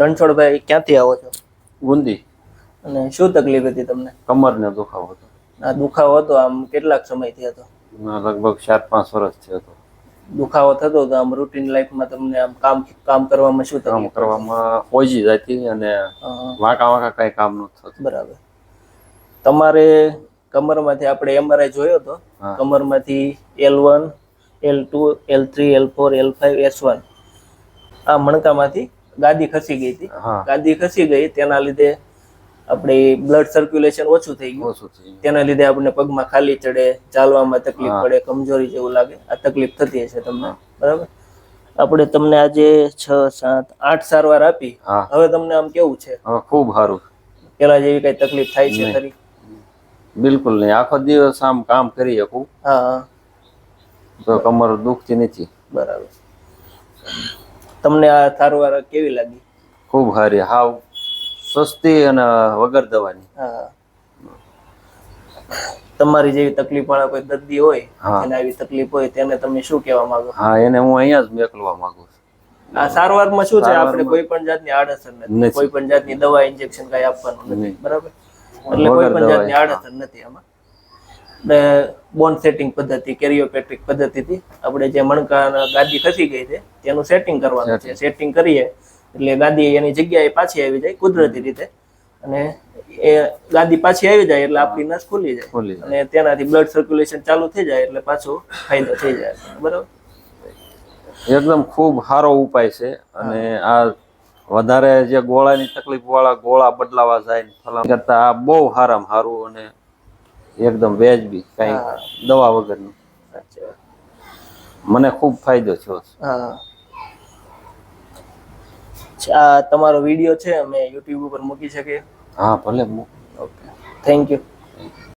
રણછોડભાઈ ક્યાંથી આવો છો? ગુંદી. અને શું તકલીફ હતી તમને? કમરને દુખાવો હતો. આ દુખાવો હતો આમ કેટલાક સમયથી હતો? લગભગ ચાર પાંચ વર્ષથી હતો. દુખાવો થતો તો આમ રૂટીન લાઈફમાં તમને આમ કામ કામ કરવામાં શું કામ કરવામાં ઓજી જતી અને વાંકા વાંકા કઈ કામ ન થતું. બરાબર. તમારે કમરમાંથી આપણે એમઆરઆઈ જોયો હતો? કમરમાંથી L one L two L three L four L five S one આ મણકામાંથી ગાદી ખસી ગઈ હતી. ગાદી ખસી ગઈ તેના લીધે આપણે બ્લડ સર્ક્યુલેશન ઓછું થઈ ગયું. ઓછું થઈ તેના લીધે આપણને પગમાં ખાલી ચડે ચાલવામાં તકલીફ પડે કમજોરી જેવું લાગે. આ તકલીફ થતી હશે તમને. બરાબર? આપણે તમને આજે છ સાત આઠ સારવાર આપી. હવે તમને આમ કેવું છે? ખૂબ સારું. પેલા જેવી કઈ તકલીફ થાય છે ખરી? બિલકુલ નહીં. આખો દિવસ આમ કામ કરી શકું. હા હા. તો કમર દુખતી નથી. બરાબર. તમને આ સારવાર કેવી લાગી? ખૂબ સારી હાવ સસ્તી અને વગર દવાની. હા. તમારી જેવી તકલીફ વાળા કોઈ દર્દી હોય. એને આવી તકલીફ હોય તેને તમે શું કહેવા માંગો? હા એને હું અહીંયા જ મેકલવા માંગુ છું. આ સારવારમાં શું છે? આપણે કોઈ પણ જાતની આડઅસર નથી. કોઈ પણ જાતની દવા ઇન્જેક્શન કઈ આપવાનું નથી. બરાબર? એટલે કોઈ પણ જાતની. આડઅસર નથી આમાં. બોન સેટિંગ પદ્ધતિ કેરિયોપેટ્રિક પદ્ધતિથી આપણે જે મણકા ગાદી ખસી ગઈ છે તેનું સેટિંગ કરવાનું છે. સેટિંગ કરીએ એટલે ગાદી એની જગ્યાએ પાછી આવી જાય કુદરતી રીતે. અને એ ગાદી પાછી આવી જાય એટલે આપણી નસ ખુલી જાય. અને તેનાથી બ્લડ સર્ક્યુલેશન ચાલુ થઈ જાય એટલે પાછો ફાયદો થઈ જાય. બરાબર? એકદમ ખૂબ સારો ઉપાય છે. અને આ વધારે જે ગોળાની તકલીફ વાળા ગોળા બદલાવા જાય કરતા આ બહુ સારામાં સારું અને એકદમ વેજબી કઈ દવા વગરનું. મને ખૂબ ફાયદો થયો છે. હા. આ તમારો વીડિયો છે અમે યુટ્યુબ ઉપર મૂકી શકીએ. હા ભલે ઓકે થેન્ક યુ